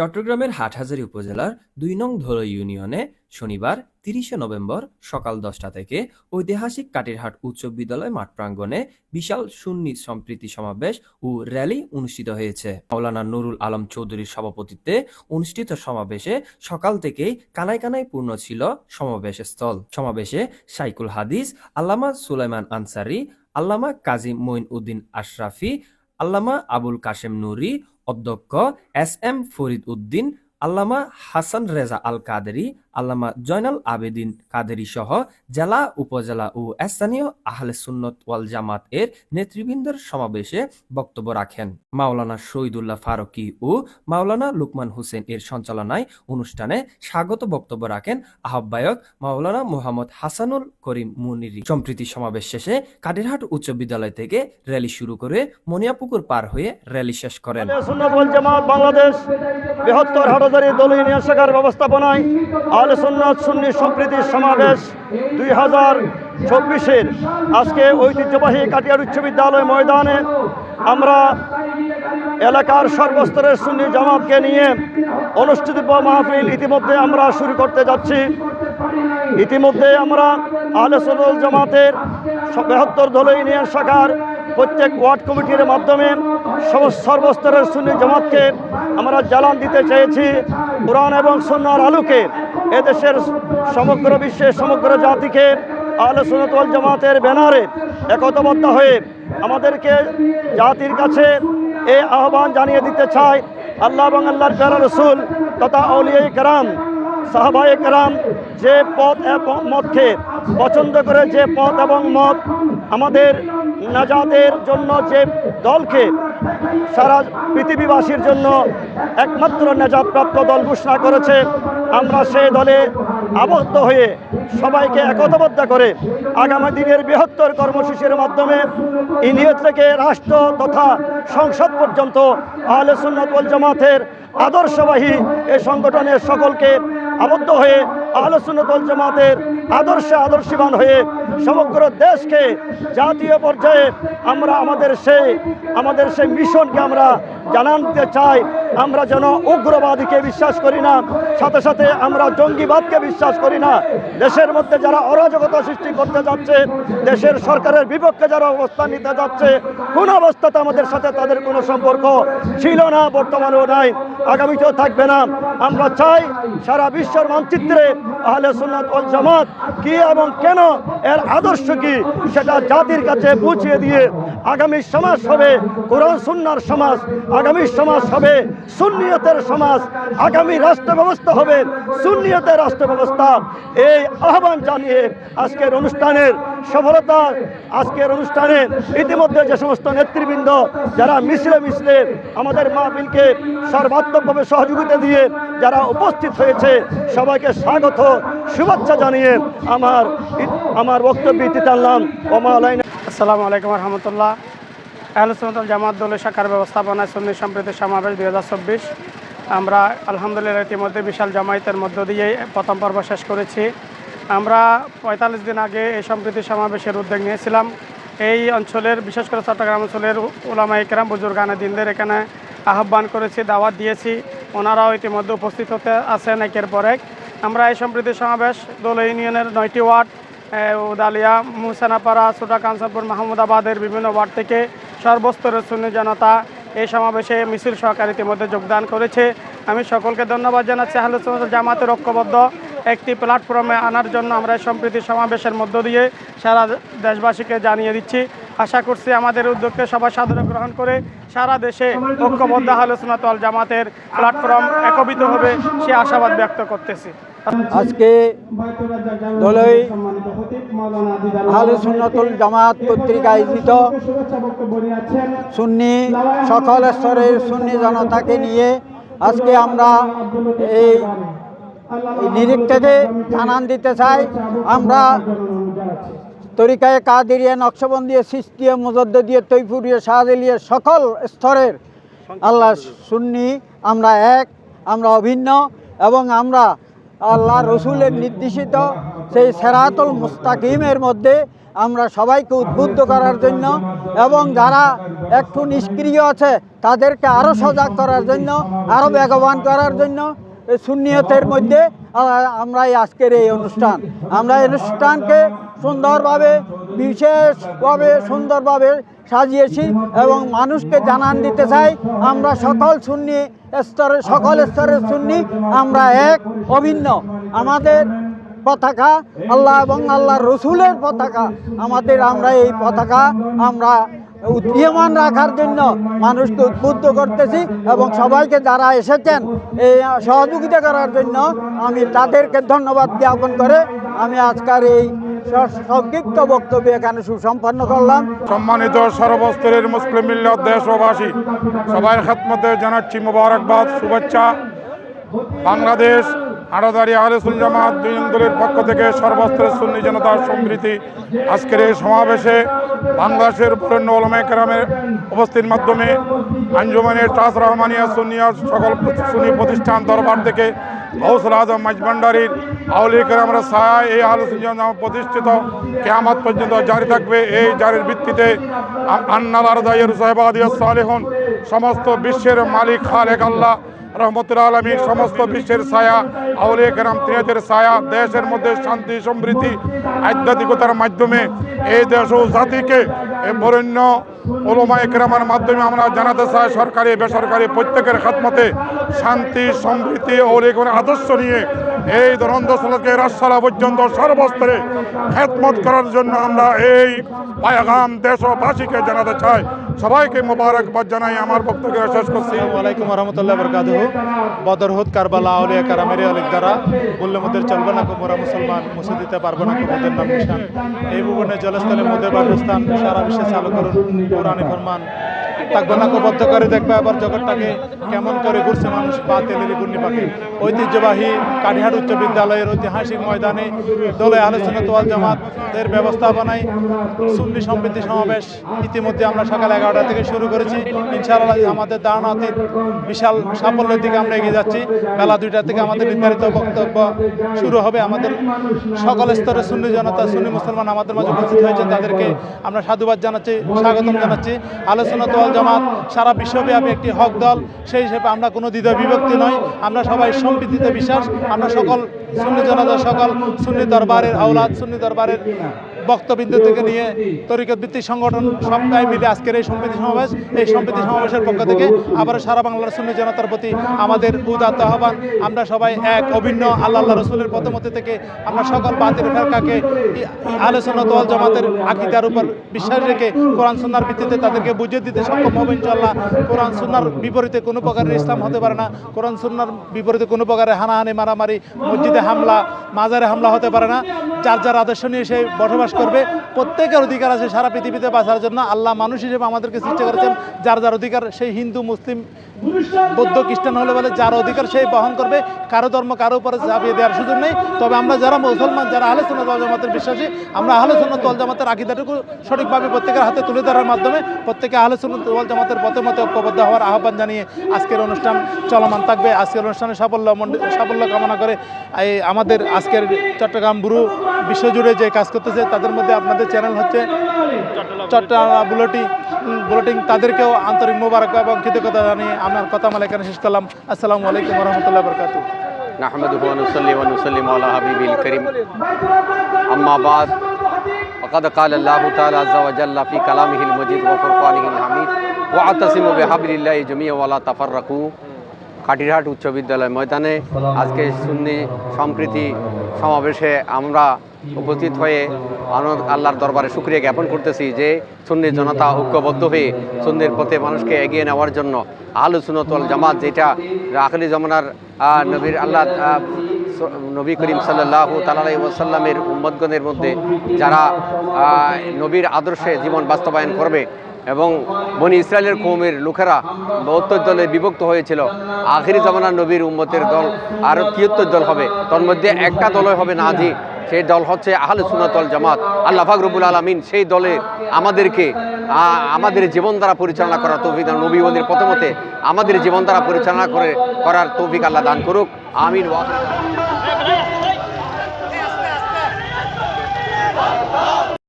চট্টগ্রামের হাটহাজারী উপজেলার দুই নং ধোলো ইউনিয়নে শনিবার, তিরিশে নভেম্বর সকাল দশটা থেকে ঐতিহাসিক কাটিরহাট উচ্চ বিদ্যালয় মাঠ প্রাঙ্গণে বিশাল সুন্নি সম্প্রীতি সমাবেশ ও র্যালি অনুষ্ঠিত হয়েছে। মাওলানা নুরুল আলম চৌধুরীর সভাপতিত্বে অনুষ্ঠিত সমাবেশে সকাল থেকেই কানায় কানায় পূর্ণ ছিল সমাবেশ স্থল সমাবেশে সাইকুল হাদিস, আল্লামা সুলাইমান আনসারি, আল্লামা কাজী মঈন উদ্দিন আশরাফি, আল্লামা আবুল কাশেম নুরি অধ্যক্ষ এস এম ফরিদ উদ্দিন আল্লামা হাসান রেজা আল কাদেরি আল্লামা জয়নাল আবেদিন কাদেরি সহ জেলা, উপজেলা ও স্থানীয় আহলে সুন্নত ওয়াল জামাত এর নেতৃবৃন্দের সমাবেশে বক্তব্য রাখেন। মাওলানা শহীদুল্লাহ ফারুকি ও মাওলানা লুকমান হোসেন এর সঞ্চালনায় অনুষ্ঠানে স্বাগত বক্তব্য রাখেন আহ্বায়ক মাওলানা মোহাম্মদ হাসানুল করিম মুনিরি। সম্প্রীতি সমাবেশ শেষে কাটিরহাট উচ্চ বিদ্যালয় থেকে র্যালি শুরু করে মনিয়াপুকুর পার হয়ে র্যালি শেষ করেন। বাংলাদেশ হাটাদারি দল ইউনিয়ন শাখার ব্যবস্থাপনায় সুন্নত সুন্নি সম্প্রীতি সমাবেশ দুই হাজার চব্বিশের আজকে ঐতিহ্যবাহী কাটিয়ার উচ্চ বিদ্যালয় ময়দানে আমরা এলাকার সর্বস্তরের সুন্নি জামাতকে নিয়ে অনুষ্ঠিত মাহফিল ইতিমধ্যে আমরা শুরু করতে যাচ্ছি। ইতিমধ্যে আমরা সুন্নত জামাতের বৃহত্তর দল ইউনিয়ন শাখার প্রত্যেক ওয়ার্ড কমিটির মাধ্যমে সর্বস্তরের সুন্নি জামাতকে আমরা জ্বালান দিতে চেয়েছি কোরআন এবং সন্ন্যার আলোকে। এদেশের সমগ্র বিশ্বের সমগ্র জাতিকে ওয়াল জামাতের ব্যানারে একতাবদ্ধ হয়ে আমাদেরকে জাতির কাছে এই আহ্বান জানিয়ে দিতে চাই। আল্লাহ এবং আল্লাহর প্যারা রসুল তথা আউলিয়া কেরাম সাহাবায়ে কেরাম যে পথ এবং মতকে পছন্দ করে যে পথ এবং মত আমাদের নাজাদের জন্য যে দলকে সারা পৃথিবীবাসীর জন্য একমাত্র নাজাদপ্রাপ্ত দল ঘোষণা করেছে, আমরা সেই দলে আবদ্ধ হয়ে সবাইকে একতাবদ্ধ করে আগামী দিনের বৃহত্তর কর্মসূচির মাধ্যমে ইউনিয়ন থেকে রাষ্ট্র তথা সংসদ পর্যন্ত আহলে সুন্নত ওয়াল জামাতের আদর্শবাহী এ সংগঠনের সকলকে আবদ্ধ হয়ে আহলে সুন্নত ওয়াল জামাতের আদর্শে আদর্শীবান হয়ে সমগ্র দেশকে জাতীয় পর্যায়ে আমরা আমাদের সেই আমাদের সেই মিশনকে আমরা জানাতে চাই। আমরা যেন উগ্রবাদীকে বিশ্বাস করি না, সাথে সাথে আমরা জঙ্গিবাদকে বিশ্বাস করি না। দেশের মধ্যে যারা অরাজকতা সৃষ্টি করতে যাচ্ছে, দেশের সরকারের বিপক্ষে যারা অবস্থান নিতে যাচ্ছে, কোন অবস্থাতে আমাদের সাথে তাদের কোনো সম্পর্ক ছিল না, বর্তমানেও নাই। আগামীতেও থাকবে না। আমরা চাই সারা বিশ্বের মানচিত্রে আহলে সুন্নাত ওয়াল জামাত কি এবং কেন এর আদর্শ কি সেটা জাতির কাছে পৌঁছে দিয়ে আগামী সমাজ হবে কোরআন সুন্নার সমাজ, আগামী সমাজ হবে সুন্নিয়তের সমাজ, আগামী রাষ্ট্র ব্যবস্থা হবে সুন্নিয়তের রাষ্ট্র ব্যবস্থা এই আহ্বান জানিয়ে আজকের অনুষ্ঠানের সফলতা আজকের অনুষ্ঠানে ইতিমধ্যে যে সমস্ত নেতৃবৃন্দ যারা মিশলে মিশলে আমাদের মা মাহফিলকে সর্বাত্মকভাবে সহযোগিতা দিয়ে যারা উপস্থিত হয়েছে, সবাইকে স্বাগত, শুভেচ্ছা জানিয়ে আমার আমার বক্তব্য ইতি টানলাম। ওমা আলাইনা আসসালামু আলাইকুম রহমতুল্লাহ। আহলুসুন্নতুল জামাত দলের শাখার ব্যবস্থাপনায় সুন্নি সম্প্রীতি সমাবেশ দুই হাজার চব্বিশ। আমরা আলহামদুলিল্লাহ ইতিমধ্যে বিশাল জামায়াতের মধ্য দিয়ে প্রথম পর্ব শেষ করেছি। আমরা পঁয়তাল্লিশ দিন আগে এই সম্প্রীতি সমাবেশের উদ্যোগ নিয়েছিলাম। এই অঞ্চলের, বিশেষ করে চট্টগ্রাম অঞ্চলের ওলামা ইকরাম বুজুর্গানা দিনদের এখানে আহ্বান করেছি, দাওয়াত দিয়েছি। ওনারাও ইতিমধ্যে উপস্থিত হতে আছেন একের পর এক। আমরা এই সম্প্রীতি সমাবেশ, দোল ইউনিয়নের নয়টি ওয়ার্ড উদালিয়া, মুসানাপাড়া, ছোটা কাঞ্চনপুর, মাহমুদাবাদের বিভিন্ন ওয়ার্ড থেকে সর্বস্তরের শূন্য জনতা এই সমাবেশে মিছিল সহকারে ইতিমধ্যে যোগদান করেছে। আমি সকলকে ধন্যবাদ জানাচ্ছি। আহলে জামাতের ঐক্যবদ্ধ একটি প্ল্যাটফর্মে আনার জন্য আমরা সম্প্রীতি সমাবেশের মধ্য দিয়ে সারা দেশবাসীকে জানিয়ে দিচ্ছি। আশা করছি আমাদের উদ্যোগকে সবাই সাদরে গ্রহণ করে সারা দেশে ঐক্যবদ্ধ ওয়াল জামাতের প্ল্যাটফর্ম একবিত হবে সে আশাবাদ ব্যক্ত করতেছি। আজকে দলই আহলে সুন্নতুল জামাত কর্তৃক আয়োজিত সুন্নি সকল স্তরের সুন্নি জনতাকে নিয়ে আজকে আমরা এই থেকে জানান দিতে চাই। আমরা তরিকায় কাদিরিয়া, নকশবন্দিয়া, সিস্তিয়া মুজদ্দিয়া তৈফুরিয়া শাহদিলিয়া সকল স্তরের আল্লাহ সুন্নি আমরা এক, আমরা অভিন্ন এবং আমরা আল্লাহ রসুলের নির্দেশিত সেই সেরাতুল মুস্তাকিমের মধ্যে আমরা সবাইকে উদ্বুদ্ধ করার জন্য এবং যারা একটু নিষ্ক্রিয় আছে তাদেরকে আরও সজাগ করার জন্য আরও বেগবান করার জন্য এই সুন্নিয়তের মধ্যে আমরা আজকের এই অনুষ্ঠান। আমরা এই অনুষ্ঠানকে সুন্দরভাবে, বিশেষভাবে সুন্দরভাবে সাজিয়েছি এবং মানুষকে জানান দিতে চাই, আমরা সকল সুন্নি স্তরে, সকল স্তরের সুন্নি, আমরা এক, অভিন্ন। আমাদের পতাকা আল্লাহ এবং আল্লাহ রসুলের পতাকা, আমাদের আমরা এই পতাকা আমরা উদীয়মান রাখার জন্য মানুষকে উদ্বুদ্ধ করতেছি এবং সবাইকে যারা এসেছেন, এই সহযোগিতা করার জন্য আমি তাদেরকে ধন্যবাদ জ্ঞাপন করে আমি আজকের এই সংক্ষিপ্ত বক্তব্য এখানে সুসম্পন্ন করলাম। সম্মানিত সর্বস্তরের মুসলিম দেশবাসী, সবাই খেদমতে জানাচ্ছি মোবারকবাদ, শুভেচ্ছা। বাংলাদেশ আড়াদারি আহলেসুল জামাত দুই দলের পক্ষ থেকে সর্বস্তরের সুন্নি জনতার সম্প্রীতি। আজকের এই সমাবেশে বাংলাদেশের বরেণ্য ওলমে উপস্থিতির মাধ্যমে আঞ্জুমানের ট্রাস রহমানিয়া সুনিয়া সকল সুন্নি প্রতিষ্ঠান দরবার থেকে গৌসুল আজম মাইজভান্ডারির আউলি কেরামরা ছায়া এই আলোচনা জামাত প্রতিষ্ঠিত। কেয়ামত পর্যন্ত জারি থাকবে এই জারির ভিত্তিতে আন্নাল আরদাইয়ের সাহেবাদিয়া সালেহন, সমস্ত বিশ্বের মালিক খালেক আল্লাহ রহমতুল্লাহ আলমীর সমস্ত বিশ্বের ছায়া, আউলিয়া কেরাম, তিনাদের ছায়া, দেশের মধ্যে শান্তি, সমৃদ্ধি, আধ্যাত্মিকতার মাধ্যমে এই দেশ ও জাতিকে বরেণ্য ওলমা একরামার মাধ্যমে আমরা জানাতে চাই, সরকারি, বেসরকারি প্রত্যেকের খাতমতে শান্তি, সমৃদ্ধি ও আদর্শ নিয়ে এই দ্বন্দ্বশলকে রাজশালা পর্যন্ত সর্বস্তরে খেদমত করার জন্য আমরা এই পায়গাম দেশবাসীকে জানাতে চাই। সবাইকে মোবারকবাদ জানাই, আমার বক্তব্য শেষ করছি। আসসালামাইকুম রহমতুল্লাহ বরকাতহ বদরহুদ কারবালা, আউলিয়া কারামের অলিক দ্বারা বললে মোদের চলবে না কোমরা মুসলমান, মুছে দিতে পারব না কোমদের নাম নিশান। এই ভুবনে জলস্থলে মোদের বাসস্থান, সারা বিশ্বে চালু করুন কোরআনে ফরমান। না বদ্ধ করে দেখবে আবার জগৎটাকে কেমন করে ঘুরছে মানুষ পা তেলের গুন্নি পাখি। ঐতিহ্যবাহী কাঠিহাট উচ্চ বিদ্যালয়ের ঐতিহাসিক ময়দানে দলে আলোচনা তোয়াল জামাতের ব্যবস্থাপনায় সুন্নি সম্প্রীতি সমাবেশ ইতিমধ্যে আমরা সকাল এগারোটা থেকে শুরু করেছি। ইনশাআল্লাহ আমাদের দানাতীত বিশাল সাফল্যের দিকে আমরা এগিয়ে যাচ্ছি। বেলা দুইটা থেকে আমাদের নির্ধারিত বক্তব্য শুরু হবে। আমাদের সকল স্তরের সুন্নি জনতা, সুন্নি মুসলমান আমাদের মাঝে উপস্থিত হয়েছে। তাদেরকে আমরা সাধুবাদ জানাচ্ছি, স্বাগতম জানাচ্ছি। আলোচনা তোয়াল জামাত সারা বিশ্বব্যাপী একটি হক দল। সেই হিসেবে আমরা কোনো দ্বিধা বিভক্তি নয় আমরা সবাই সম্প্রীতিতে বিশ্বাস আমরা সকল সুন্নি জনতা সকল সুন্নি দরবারের আওলাদ, সুন্নি দরবারের বক্তবিন্দু থেকে নিয়ে তরিকত ভিত্তিক সংগঠন সবাই মিলে আজকের এই সম্প্রীতি সমাবেশ, এই সম্প্রীতি সমাবেশের পক্ষ থেকে আবার সারা বাংলার সুন্নি জনতার প্রতি আমাদের উদাত্ত আহ্বান। আমরা সবাই এক, অভিন্ন আল্লাহ রসুলের পথমতি থেকে আমরা সকল বাতিল ফেরকাকে আলোচনা দল জামাতের আকিদার উপর বিশ্বাস রেখে কোরআন সুন্নার ভিত্তিতে তাদেরকে বুঝিয়ে দিতে সক্ষম হবে ইনশাল্লাহ কোরআন সুন্নার বিপরীতে কোনো প্রকারের ইসলাম হতে পারে না। কোরআন সুন্নার বিপরীতে কোনো প্রকারের হানাহানি, মারামারি, মসজিদে হামলা মাজারে হামলা হতে পারে না। যার যার আদর্শ নিয়ে সে বসবাস করবে, প্রত্যেকের অধিকার আছে সারা পৃথিবীতে বাঁচার জন্য। আল্লাহ মানুষ হিসেবে আমাদেরকে সৃষ্টি করেছেন। যার যার অধিকার সেই হিন্দু, মুসলিম, বৌদ্ধ, খ্রিস্টান হলে বলে যার অধিকার সেই বহন করবে। কারও ধর্ম কারও উপরে চাপিয়ে দেওয়ার সুযোগ নেই। তবে আমরা যারা মুসলমান, যারা আলোচনা দল জামাতের বিশ্বাসী, আমরা আলোচনা দল জামাতের আকিদাটুকু সঠিকভাবে প্রত্যেকের হাতে তুলে ধরার মাধ্যমে প্রত্যেকে আলোচনা দল জামাতের পথে মতে ঐক্যবদ্ধ হওয়ার আহ্বান জানিয়ে আজকের অনুষ্ঠান চলমান থাকবে। আজকের অনুষ্ঠানে সাফল্য সাফল্য কামনা করে আমাদের আজকের চট্টগ্রাম বুরু বিশ্বজুড়ে যে কাজ করতেছে তাদের মধ্যে আপনাদের চ্যানেল হচ্ছে চট্টগ্রাম বুলেটিং বুলেটিং তাদেরকেও আন্তরিক মোবারক এবং কৃতজ্ঞতা জানিয়ে আমার কথা মালা এখানে শেষ করলাম আসসালামু আলাইকুম রহমতুল্লাহ বরকাতু نحمده ونصلي ونسلم على حبيبه الكريم أما بعد وقد قال الله تعالى عز وجل في كلامه المجيد وفرقانه الحميد واعتصموا بحبل الله جميعا ولا تفرقوا কাটিরহাট উচ্চ বিদ্যালয় ময়দানে আজকে সুন্নি সম্প্রীতি সমাবেশে আমরা উপস্থিত হয়ে আনন্দ আল্লাহর দরবারে শুক্রিয়া জ্ঞাপন করতেছি যে সুন্নি জনতা ঐক্যবদ্ধ হয়ে সুন্নির পথে মানুষকে এগিয়ে নেওয়ার জন্য আলু সুনতল জামাত যেটা আখলি জমানার নবীর আল্লাহ নবী করিম সাল্লাহ তালাই ওসাল্লামের উম্মদগণের মধ্যে যারা নবীর আদর্শে জীবন বাস্তবায়ন করবে এবং বনি ইসরায়েলের কৌমের লোকেরা বহত্তর দলে বিভক্ত হয়েছিল। আখিরি জমানার নবীর উম্মতের দল আরও তিয়াত্তর দল হবে। তোর মধ্যে একটা দলই হবে নাজি। সেই দল হচ্ছে আহলে সুনাতল জামাত। আল্লাহ ফাকরবুল আলমিন সেই দলে আমাদেরকে আমাদের জীবন দ্বারা পরিচালনা করার তৌফিক নবী ওদের প্রথমতে আমাদের জীবন দ্বারা পরিচালনা করে, করার তৌফিক আল্লাহ দান করুক। আমিন